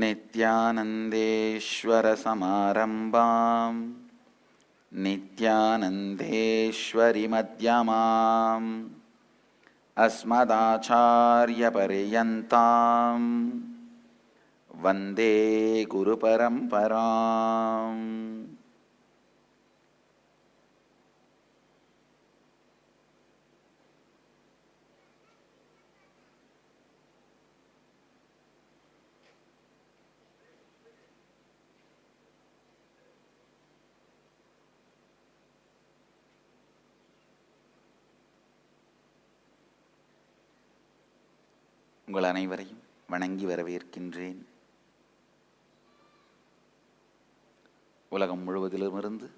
नित्यानन्देश्वरसमारम्भाम् नित्यानन्देश्वरिमध्यमाम् अस्मदाचार्यपर्यन्ताम् वन्दे गुरुपरम्पराम् உங்கள் அனைவரையும் வணங்கி வரவேற்கின்றேன். உலகம் முழுவதிலுமிருந்து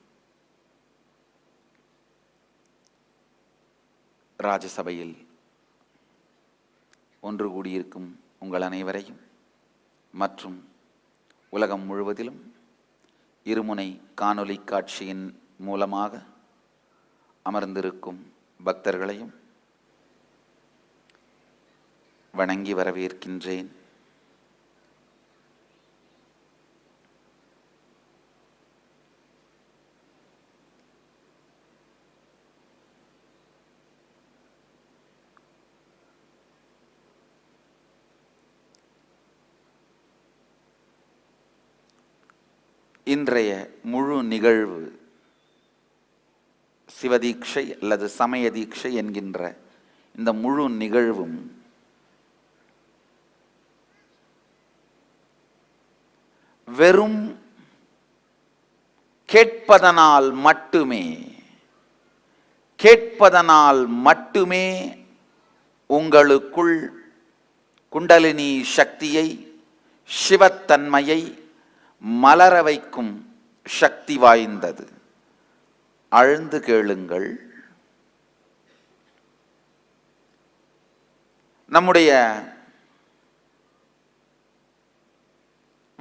ராஜசபையில் ஒன்று கூடியிருக்கும் உங்கள் அனைவரையும் மற்றும் உலகம் முழுவதிலும் இருமுனை காணொளி காட்சியின் மூலமாக அமர்ந்திருக்கும் பக்தர்களையும் வணங்கி வரவேற்கின்றேன். இன்றைய முழு நிகழ்வு சிவதீட்சை அல்லது சமய தீட்சை என்கின்ற இந்த முழு நிகழ்வும் வெறும் கேட்பதனால் மட்டுமே கேட்பதனால் மட்டுமே உங்களுக்குள் குண்டலினி சக்தியை சிவத்தன்மையை மலர வைக்கும் சக்தி வாய்ந்தது. அழுந்து கேளுங்கள். நம்முடைய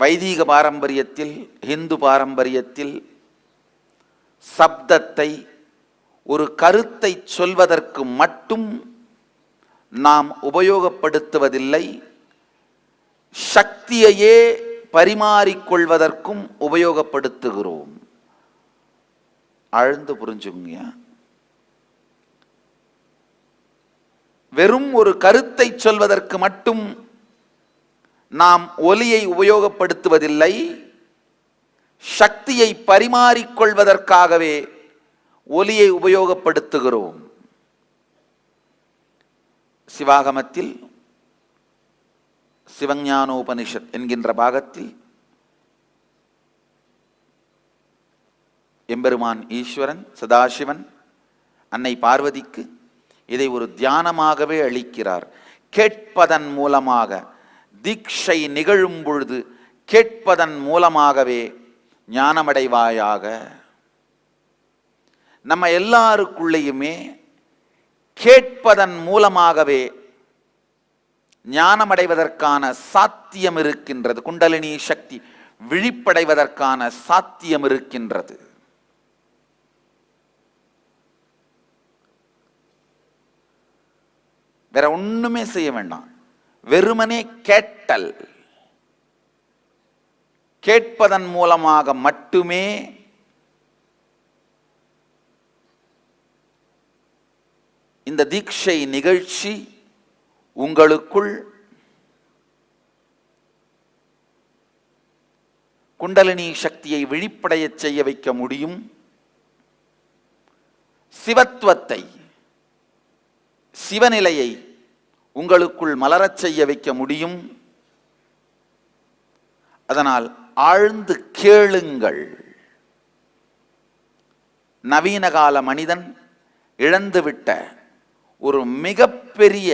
வைதீக பாரம்பரியத்தில் இந்து பாரம்பரியத்தில் சப்தத்தை ஒரு கருத்தை சொல்வதற்கு மட்டும் நாம் உபயோகப்படுத்துவதில்லை. சக்தியையே பரிமாறிக்கொள்வதற்கும் உபயோகப்படுத்துகிறோம். ஆழ்ந்து புரிஞ்சுங்க வெறும் ஒரு கருத்தை சொல்வதற்கு மட்டும் நாம் ஒலியை உபயோகப்படுத்துவதில்லை சக்தியை பரிமாறிக்கொள்வதற்காகவே ஒலியை உபயோகப்படுத்துகிறோம். சிவாகமத்தில் சிவஞானோபனிஷத் என்கின்ற பாகத்தில் எம்பெருமான் ஈஸ்வரன் சதாசிவன் அன்னை பார்வதிக்கு இதை ஒரு தியானமாகவே அளிக்கிறார். கேட்பதன் மூலமாக தீட்சை நிகழும் பொழுது கேட்பதன் மூலமாகவே ஞானமடைவாயாக. நம்ம எல்லாருக்குள்ளேயுமே கேட்பதன் மூலமாகவே ஞானமடைவதற்கான சாத்தியம் இருக்கின்றது. குண்டலினி சக்தி விழிப்படைவதற்கான சாத்தியம் இருக்கின்றது. வேற ஒண்ணுமே செய்ய வேண்டாம். வெறுமனே கேட்டல். கேட்பதன் மூலமாக மட்டுமே இந்த தீட்சை நிகழ்ச்சி உங்களுக்குள் குண்டலினி சக்தியை விழிப்படையச் செய்ய வைக்க முடியும். சிவத்துவத்தை சிவநிலையை உங்களுக்குள் மலரச் செய்ய வைக்க முடியும்? அதனால் ஆழ்ந்து கேளுங்கள். நவீன கால மனிதன் இழந்துவிட்ட ஒரு மிகப்பெரிய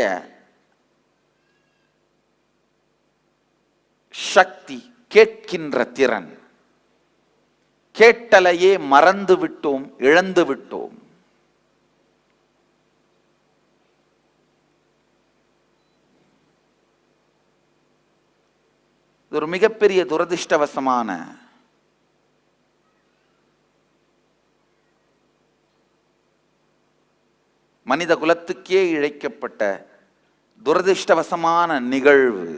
சக்தி கேட்கின்ற திறன். கேட்டலையே மறந்து விட்டோம் இழந்து விட்டோம் இது ஒரு மிகப்பெரிய துரதிருஷ்டவசமான மனித குலத்துக்கே இழைக்கப்பட்ட துரதிருஷ்டவசமான நிகழ்வு.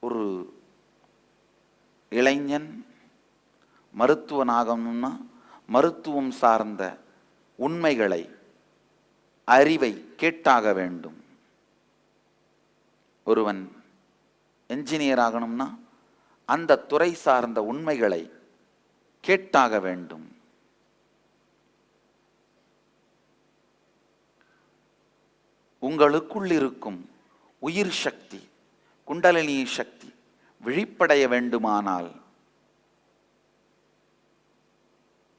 ஒரு இளைஞன் மருத்துவனாகணும்னா மருத்துவம் சார்ந்த உண்மைகளை அறிவை கேட்டாக வேண்டும். ஒருவன் என்ஜினியர் ஆகணும்னா அந்த துறை சார்ந்த உண்மைகளை கேட்டாக வேண்டும். உங்களுக்குள் இருக்கும் உயிர் சக்தி குண்டலினி சக்தி விழிப்படைய வேண்டுமானால்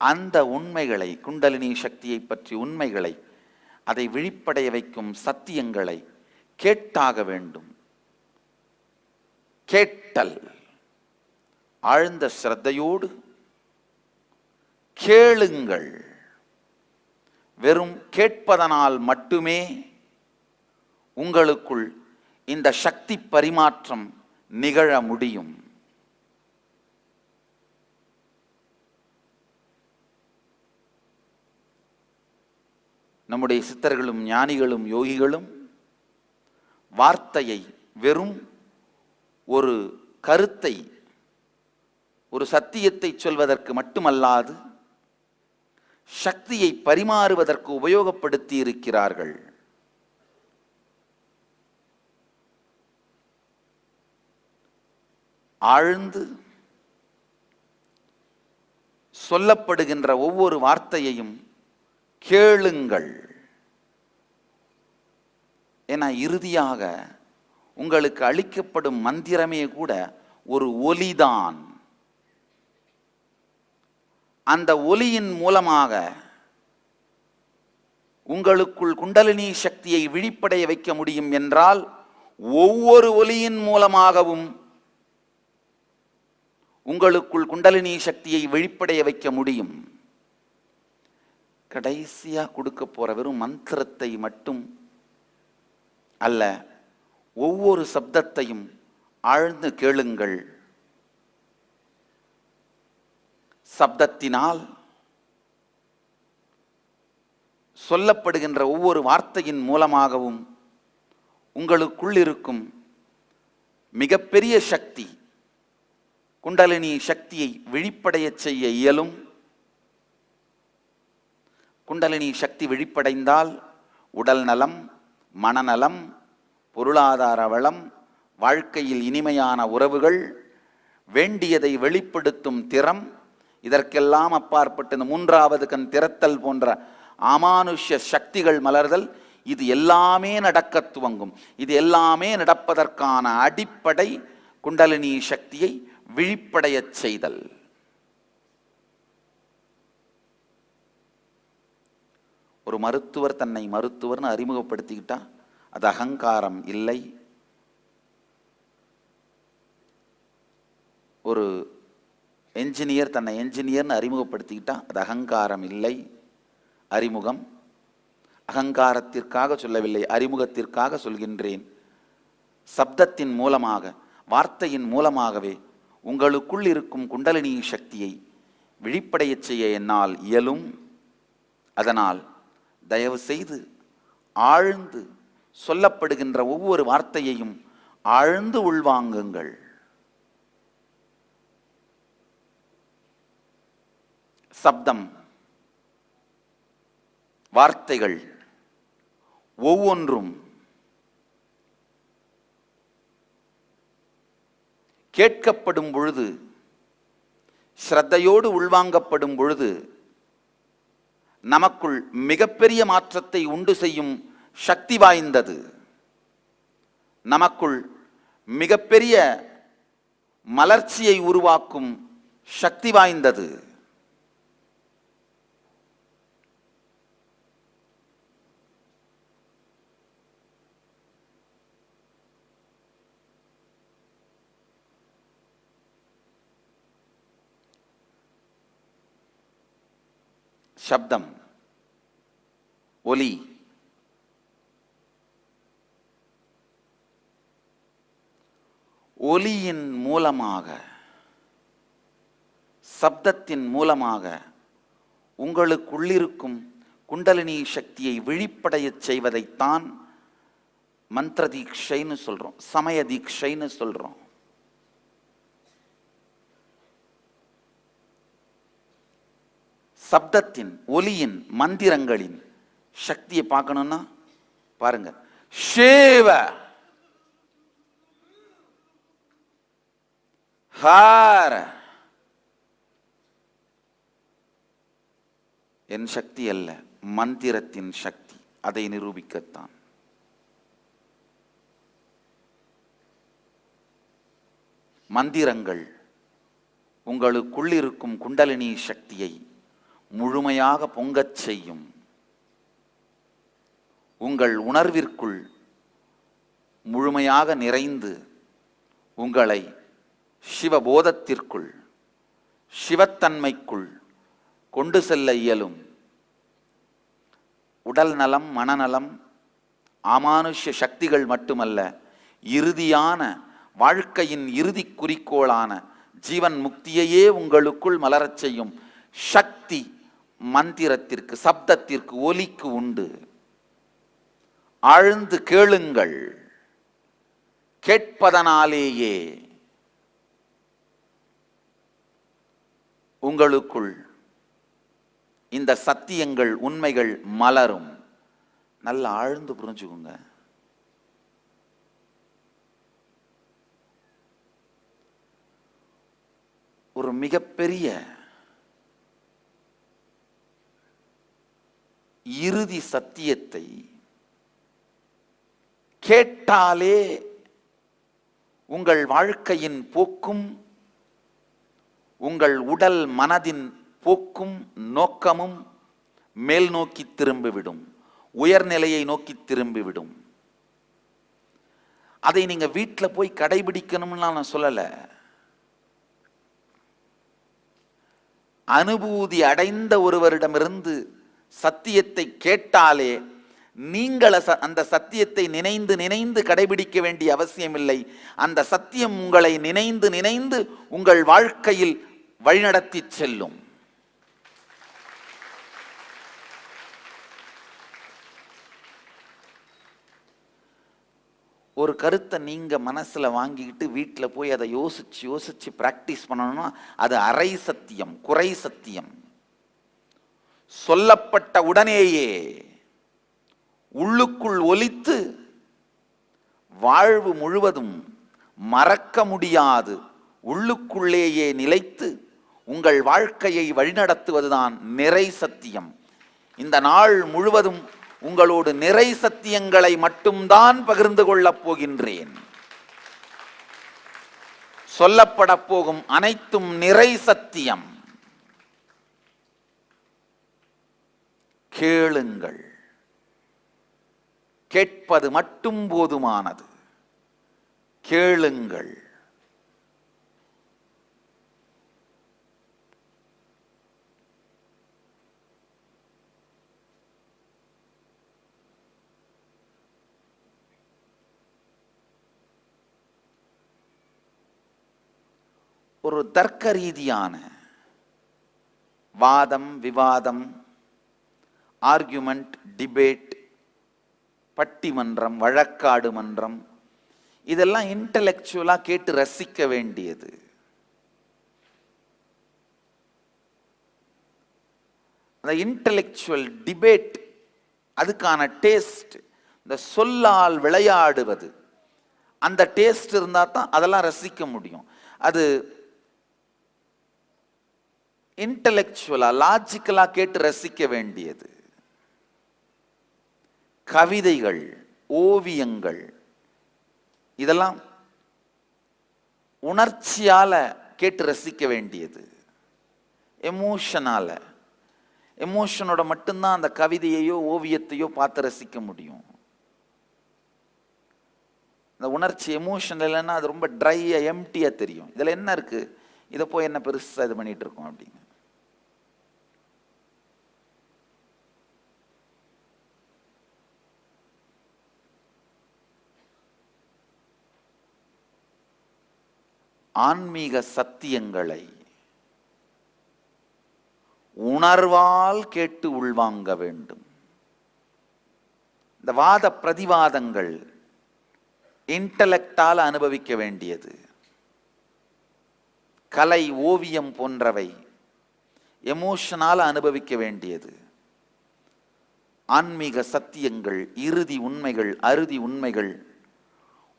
அந்த உண்மைகளை குண்டலினி சக்தியை பற்றி உண்மைகளை அதை விழிப்படைய வைக்கும் சத்தியங்களை கேட்டாக வேண்டும். கேட்டல். ஆழ்ந்த சிரத்தையோடு கேளுங்கள். வெறும் கேட்பதனால் மட்டுமே உங்களுக்குள் இந்த சக்தி பரிமாற்றம் நிகழ முடியும். நம்முடைய சித்தர்களும் ஞானிகளும் யோகிகளும் வார்த்தையை வெறும் ஒரு கருத்தை ஒரு சத்தியத்தை சொல்வதற்கு மட்டுமல்லாது சக்தியை பரிமாறுவதற்கு உபயோகப்படுத்தி இருக்கிறார்கள். ஆழ்ந்து சொல்லப்படுகின்ற ஒவ்வொரு வார்த்தையையும் கேளுங்கள். என இறுதியாக உங்களுக்கு அளிக்கப்படும் மந்திரமே கூட ஒரு ஒலிதான். அந்த ஒலியின் மூலமாக உங்களுக்குள் குண்டலினி சக்தியை விழிப்படைய வைக்க முடியும் என்றால் ஒவ்வொரு ஒலியின் மூலமாகவும் உங்களுக்குள் குண்டலினி சக்தியை வெளிப்படைய வைக்க முடியும். கடைசியா கொடுக்க போகிற வெறும் மந்திரத்தை மட்டும் அல்ல ஒவ்வொரு சப்தத்தையும் ஆழ்ந்து கேளுங்கள். சப்தத்தினால் சொல்லப்படுகின்ற ஒவ்வொரு வார்த்தையின் மூலமாகவும் உங்களுக்குள் இருக்கும் மிகப்பெரிய சக்தி குண்டலினி சக்தியை விழிப்படையச் செய்ய இயலும். குண்டலினி சக்தி விழிப்படைந்தால் உடல் நலம் மனநலம் பொருளாதார வளம் வாழ்க்கையில் இனிமையான உறவுகள் வேண்டியதை வெளிப்படுத்தும் திறம் இதற்கெல்லாம் அப்பாற்பட்டு இந்த மூன்றாவது கண் திறத்தல் போன்ற அமானுஷ்ய சக்திகள் மலர்தல் இது எல்லாமே நடக்க துவங்கும். இது எல்லாமே நடப்பதற்கான அடிப்படை குண்டலினி சக்தியை விழிப்படையச் செய்தல். ஒரு மருத்துவர் தன்னை மருத்துவர்னு அறிமுகப்படுத்திக்கிட்டா அது அகங்காரம் இல்லை. ஒரு என்ஜினியர் தன்னை என்ஜினியர்னு அறிமுகப்படுத்திக்கிட்டா அது அகங்காரம் இல்லை. அறிமுகம். அகங்காரத்திற்காக சொல்லவில்லை அறிமுகத்திற்காக சொல்கின்றேன். சப்தத்தின் மூலமாக வார்த்தையின் மூலமாகவே உங்களுக்குள் இருக்கும் குண்டலினி சக்தியை விழிப்படையச் செய்ய என்னால் இயலும். அதனால் தயவு செய்து ஆழ்ந்து சொல்லப்படுகின்ற ஒவ்வொரு வார்த்தையையும் ஆழ்ந்து உள்வாங்குங்கள். சப்தம். வார்த்தைகள் ஒவ்வொன்றும் கேட்கப்படும் பொழுது ஸ்ரத்தையோடு உள்வாங்கப்படும் பொழுது நமக்குள் மிகப்பெரிய மாற்றத்தை உண்டு செய்யும் சக்தி வாய்ந்தது. நமக்குள் மிகப்பெரிய மலர்ச்சியை உருவாக்கும் சக்தி வாய்ந்தது. சப்தம். ஒலி. ஒலியின் மூலமாக சப்தத்தின் மூலமாக உங்களுக்குள்ளிருக்கும் குண்டலினி சக்தியை விழிப்படையச் செய்வதைத்தான் மந்திர தீக்ஷைன்னு சொல்கிறோம் சமய தீக்ஷைன்னு சொல்கிறோம் சப்தத்தின் ஒலியின் மந்திரங்களின் சக்தியை பார்க்கணும்னா பாருங்க. ஷேவ. ஹார. என் சக்தி அல்ல மந்திரத்தின் சக்தி அதை நிரூபிக்கத்தான். மந்திரங்கள் உங்களுக்குள்ளிருக்கும் குண்டலினி சக்தியை முழுமையாக பொங்கச் செய்யும். உங்கள் உணர்விற்குள் முழுமையாக நிறைந்து உங்களை சிவபோதத்திற்குள் சிவத்தன்மைக்குள் கொண்டு செல்ல இயலும். உடல் நலம் மனநலம் அமானுஷ்ய சக்திகள் மட்டுமல்ல இறுதியான வாழ்க்கையின் இறுதி குறிக்கோளான ஜீவன் முக்தியையே உங்களுக்குள் மலரச் செய்யும் சக்தி மந்திரத்திற்கு சப்தத்திற்கு ஒலிக்கு உண்டு. ஆழ்ந்து கேளுங்கள். கேட்பதனாலேயே உங்களுக்குள் இந்த சத்தியங்கள் உண்மைகள் மலரும். நல்லா ஆழ்ந்து புரிஞ்சுக்குங்க. ஒரு மிகப்பெரிய இறுதி சத்தியத்தை கேட்டாலே உங்கள் வாழ்க்கையின் போக்கும் உங்கள் உடல் மனதின் போக்கும் நோக்கமும் மேல் நோக்கி திரும்பிவிடும். உயர்நிலையை நோக்கி திரும்பிவிடும். அதை நீங்கள் வீட்டில் போய் கடைபிடிக்கணும்னா நான் சொல்லலை. அனுபூதி அடைந்த ஒருவரிடமிருந்து சத்தியத்தை கேட்டாலே நீங்கள் அந்த சத்தியத்தை நினைந்து நினைந்து கடைபிடிக்க வேண்டிய அவசியமில்லை. அந்த சத்தியம் உங்களை நினைந்து நினைந்து உங்கள் வாழ்க்கையில் வழிநடத்தி செல்லும். ஒரு கருத்தை நீங்க மனசுல வாங்கிக்கிட்டு வீட்டில் போய் அதை யோசிச்சு யோசிச்சு பிராக்டிஸ் பண்ணணும்னா அது அரை சத்தியம் குறை சத்தியம். சொல்லப்பட்ட உடனேயே உள்ளுக்குள் ஒலித்து வாழ்வு முழுவதும் மறக்க முடியாது. உள்ளுக்குள்ளேயே நிலைத்து உங்கள் வாழ்க்கையை வழிநடத்துவதுதான் நிறை சத்தியம். இந்த நாள் முழுவதும் உங்களோடு நிறை சத்தியங்களை மட்டும்தான் பகிர்ந்து கொள்ளப் போகின்றேன். சொல்லப்பட போகும் அனைத்தும் நிறை சத்தியம். கேளுங்கள். கேட்பது மட்டும் போதுமானது. கேளுங்கள். ஒரு தர்க்க ரீதியான வாதம் விவாதம் ஆர்குமெண்ட் டிபேட் பட்டிமன்றம் வழக்காடு மன்றம் இதெல்லாம் இன்டலெக்சுவலாக கேட்டு ரசிக்க வேண்டியது. அந்த இன்டலெக்சுவல் டிபேட் அதுக்கான டேஸ்ட் இந்த சொல்லால் விளையாடுவது அந்த டேஸ்ட் இருந்தால் தான் அதெல்லாம் ரசிக்க முடியும். அது இன்டலெக்சுவலாக லாஜிக்கலாக கேட்டு ரசிக்க வேண்டியது. கவிதைகள் ஓவியங்கள் இதெல்லாம் உணர்ச்சியால் கேட்டு ரசிக்க வேண்டியது. எமோஷனால எமோஷனோட மட்டும்தான் அந்த கவிதையையோ ஓவியத்தையோ பார்த்து ரசிக்க முடியும். இந்த உணர்ச்சி எமோஷன் இல்லைன்னா அது ரொம்ப ட்ரையாக எம்டியாக தெரியும். இதில் என்ன இருக்குது இதை போய் என்ன பெருசாக இது பண்ணிகிட்டு இருக்கோம் அப்படின்னு. ஆன்மீக சத்தியங்களை உணர்வால் கேட்டு உள்வாங்க வேண்டும். இந்த வாத பிரதிவாதங்கள் இன்டலெக்டால் அனுபவிக்க வேண்டியது. கலை ஓவியம் போன்றவை எமோஷனால் அனுபவிக்க வேண்டியது. ஆன்மீக சத்தியங்கள் இறுதி உண்மைகள் அறுதி உண்மைகள்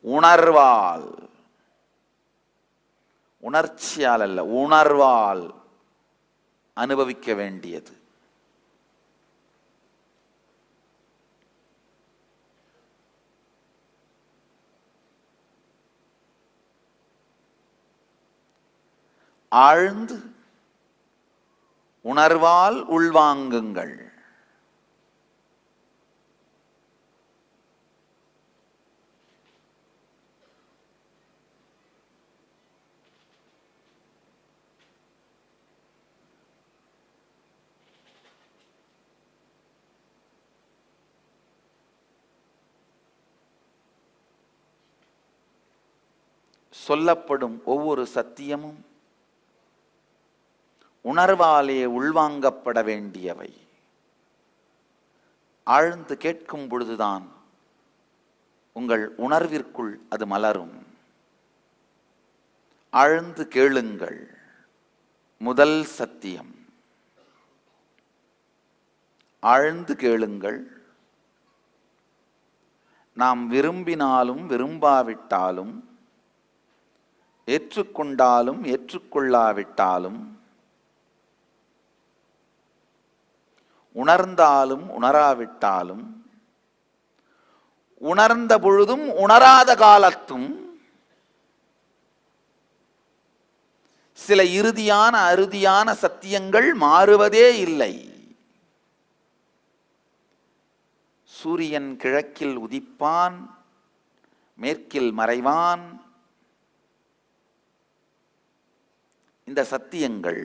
உணர்வால் உணர்ச்சியால் அல்ல உணர்வால் அனுபவிக்க வேண்டியது. ஆழ்ந்து உணர்வால் உள்வாங்குங்கள். சொல்லப்படும் ஒவ்வொரு சத்தியமும் உணர்வாலே உள்வாங்கப்பட வேண்டியவை. ஆழ்ந்து கேட்கும் பொழுதுதான் உங்கள் உணர்விற்குள் அது மலரும். ஆழ்ந்து கேளுங்கள் முதல் சத்தியம். ஆழ்ந்து கேளுங்கள். நாம் விரும்பினாலும் விரும்பாவிட்டாலும் ஏற்றுக்கொண்டாலும் ஏற்றுக்கொள்ளாவிட்டாலும் உணர்ந்தாலும் உணராவிட்டாலும் உணர்ந்த பொழுதும் உணராத காலத்தும் சில இறுதியான அறுதியான சத்தியங்கள் மாறுவதே இல்லை. சூரியன் கிழக்கில் உதிப்பான் மேற்கில் மறைவான் இந்த சத்தியங்கள்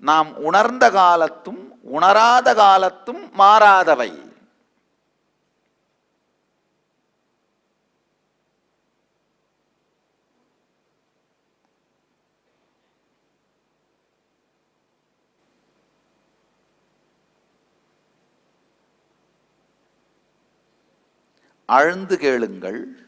நாம் உணர்ந்த காலத்தும் உணராத காலத்தும் மாறாதவை. ஆழ்ந்து கேளுங்கள்.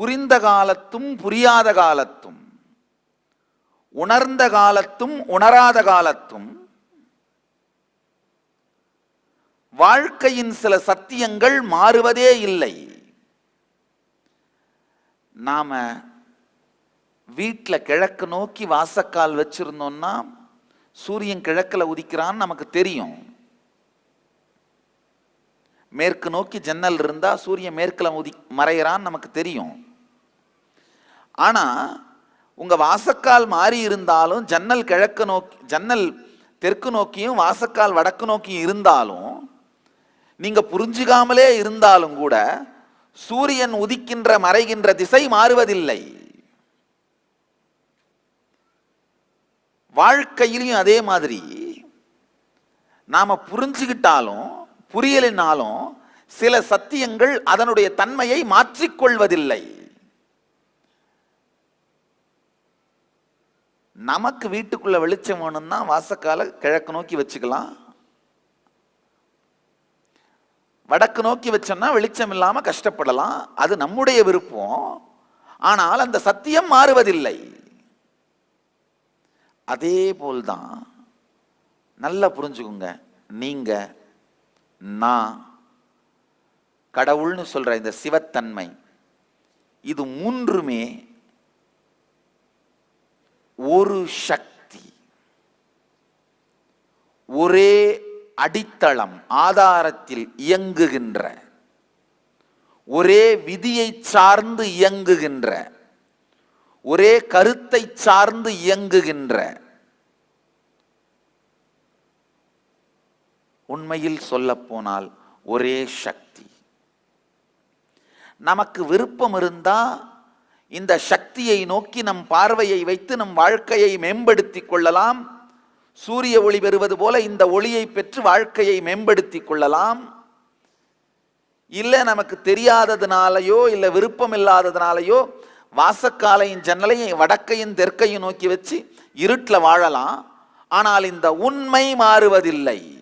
புரிந்த காலத்தும் புரியாத காலத்தும் உணர்ந்த காலத்தும் உணராத காலத்தும் வாழ்க்கையின் சில சத்தியங்கள் மாறுவதே இல்லை. நாம வீட்டில் கிழக்கு நோக்கி வாசக்கால் வச்சிருந்தோம்னா சூரியன் கிழக்கில் உதிக்கிறான்னு நமக்கு தெரியும். மேற்கு நோக்கி ஜன்னல் இருந்தால் சூரியன் மேற்கில் உதி மறையிறான்னு நமக்கு தெரியும். ஆனால் உங்கள் வாசக்கால் மாறி இருந்தாலும் ஜன்னல் கிழக்கு நோக்கி ஜன்னல் தெற்கு நோக்கியும் வாசக்கால் வடக்கு நோக்கியும் இருந்தாலும் நீங்கள் புரிஞ்சுக்காமலே இருந்தாலும் கூட சூரியன் உதிக்கின்ற மறைகின்ற திசை மாறுவதில்லை. வாழ்க்கையிலையும் அதே மாதிரி நாம் புரிஞ்சுக்கிட்டாலும் புரியலினாலும் சில சத்தியங்கள் அதனுடைய தன்மையை மாற்றிக்கொள்வதில்லை. நமக்கு வீட்டுக்குள்ள வெளிச்சம் வேணும்னா வாசக்கால கிழக்கு நோக்கி வச்சுக்கலாம். வடக்கு நோக்கி வச்சோம்னா வெளிச்சம் இல்லாம கஷ்டப்படலாம். அது நம்முடைய விருப்பம். ஆனால் அந்த சத்தியம் மாறுவதில்லை. அதே போல்தான். நல்லா புரிஞ்சுக்குங்க. நீங்க நான் கடவுள்னு சொல்ற இந்த சிவத்தன்மை இது மூன்றுமே ஒரு சக்தி ஒரே அடித்தளம் ஆதாரத்தில் இயங்குகின்ற ஒரே விதியை சார்ந்து இயங்குகின்ற ஒரே கருத்தை சார்ந்து இயங்குகின்ற உண்மையில் சொல்லப்போனால் ஒரே சக்தி. நமக்கு விருப்பம் இருந்தால் இந்த சக்தியை நோக்கி நம் பார்வையை வைத்து நம் வாழ்க்கையை மேம்படுத்திக் கொள்ளலாம். சூரிய ஒளி பெறுவது போல இந்த ஒளியை பெற்று வாழ்க்கையை மேம்படுத்திக் கொள்ளலாம். இல்லை நமக்கு தெரியாததுனாலயோ இல்லை விருப்பம் இல்லாததுனாலயோ வாசக்காலையும் ஜன்னலையும் வடக்கையும் தெற்கையும் நோக்கி வச்சு இருட்டில் வாழலாம். ஆனால் இந்த உண்மை மாறுவதில்லை.